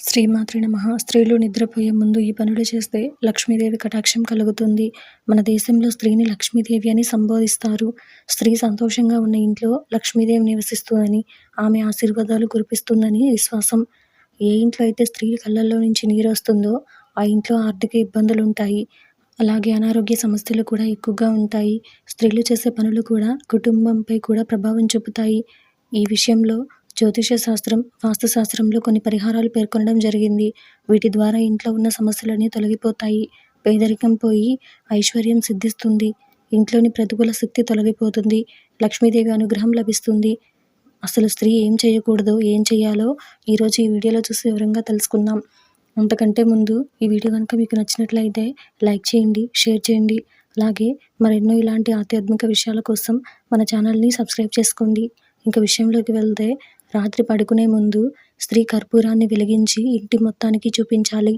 శ్రీమాతృ నమః. స్త్రీలు నిద్రపోయే ముందు ఈ పనులు చేస్తే లక్ష్మీదేవి కటాక్షం కలుగుతుంది. మన దేశంలో స్త్రీని లక్ష్మీదేవి అని సంబోధిస్తారు. స్త్రీ సంతోషంగా ఉన్న ఇంట్లో లక్ష్మీదేవి నివసిస్తుందని ఆమె ఆశీర్వాదాలు కురిపిస్తుందని విశ్వాసం. ఏ ఇంట్లో అయితే స్త్రీ కళ్ళల్లో నుంచి నీరు వస్తుందో ఆ ఇంట్లో ఆర్థిక ఇబ్బందులు ఉంటాయి. అలాగే అనారోగ్య సమస్యలు కూడా ఎక్కువగా ఉంటాయి. స్త్రీలు చేసే పనులు కూడా కుటుంబంపై కూడా ప్రభావం చూపుతాయి. ఈ విషయంలో జ్యోతిష శాస్త్రం వాస్తు శాస్త్రంలో కొన్ని పరిహారాలు పేర్కొనడం జరిగింది. వీటి ద్వారా ఇంట్లో ఉన్న సమస్యలన్నీ తొలగిపోతాయి. పేదరికం పోయి ఐశ్వర్యం సిద్ధిస్తుంది. ఇంట్లోని ప్రతికూల శక్తి తొలగిపోతుంది. లక్ష్మీదేవి అనుగ్రహం లభిస్తుంది. అసలు స్త్రీ ఏం చేయకూడదో ఏం చేయాలో ఈరోజు ఈ వీడియోలో చూసి వివరంగా తెలుసుకుందాం. అంతకంటే ముందు ఈ వీడియో కనుక మీకు నచ్చినట్లయితే లైక్ చేయండి షేర్ చేయండి. అలాగే మరెన్నో ఇలాంటి ఆధ్యాత్మిక విషయాల కోసం మన ఛానల్ని సబ్స్క్రైబ్ చేసుకోండి. ఇంకా విషయంలోకి వెళ్తే రాత్రి పడుకునే ముందు స్త్రీ కర్పూరాన్ని వెలిగించి ఇంటి మొత్తానికి చూపించాలి.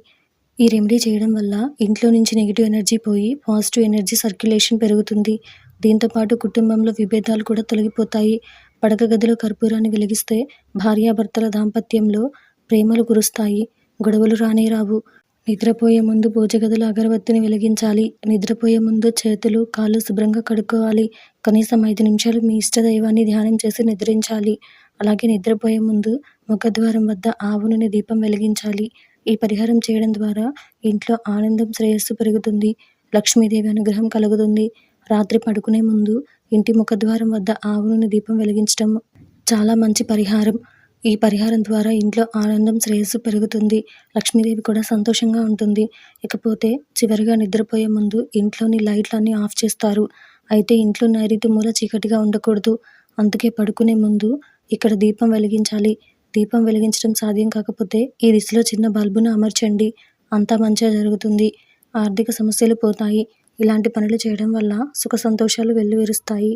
ఈ రెమెడీ చేయడం వల్ల ఇంట్లో నుంచి నెగిటివ్ ఎనర్జీ పోయి పాజిటివ్ ఎనర్జీ సర్క్యులేషన్ పెరుగుతుంది. దీంతోపాటు కుటుంబంలో విభేదాలు కూడా తొలగిపోతాయి. పడక గదిలో కర్పూరాన్ని వెలిగిస్తే భార్యాభర్తల దాంపత్యంలో ప్రేమలు కురుస్తాయి. గొడవలు రానే రావు. నిద్రపోయే ముందు భోజగదిలో గదిలో అగరబత్తిని వెలిగించాలి. నిద్రపోయే ముందు చేతులు కాళ్ళు శుభ్రంగా కడుక్కోవాలి. కనీసం ఐదు నిమిషాలు మీ ఇష్టదైవాన్ని ధ్యానం చేసి నిద్రించాలి. అలాగే నిద్రపోయే ముందు ముఖద్వారం వద్ద ఆవు నూనె దీపం వెలిగించాలి. ఈ పరిహారం చేయడం ద్వారా ఇంట్లో ఆనందం శ్రేయస్సు పెరుగుతుంది. లక్ష్మీదేవి అనుగ్రహం కలుగుతుంది. రాత్రి పడుకునే ముందు ఇంటి ముఖద్వారం వద్ద ఆవు నూనె దీపం వెలిగించడం చాలా మంచి పరిహారం. ఈ పరిహారం ద్వారా ఇంట్లో ఆనందం శ్రేయస్సు పెరుగుతుంది. లక్ష్మీదేవి కూడా సంతోషంగా ఉంటుంది. ఇకపోతే చివరిగా నిద్రపోయే ముందు ఇంట్లోని లైట్లన్నీ ఆఫ్ చేస్తారు. అయితే ఇంట్లో నైరుతి మూల చీకటిగా ఉండకూడదు. అందుకే పడుకునే ముందు ఇక్కడ దీపం వెలిగించాలి. దీపం వెలిగించడం సాధ్యం కాకపోతే ఈ దిశలో చిన్న బల్బును అమర్చండి. అంతా మంచిగా జరుగుతుంది. ఆర్థిక సమస్యలు పోతాయి. ఇలాంటి పనులు చేయడం వల్ల సుఖ సంతోషాలు వెల్లువిరుస్తాయి.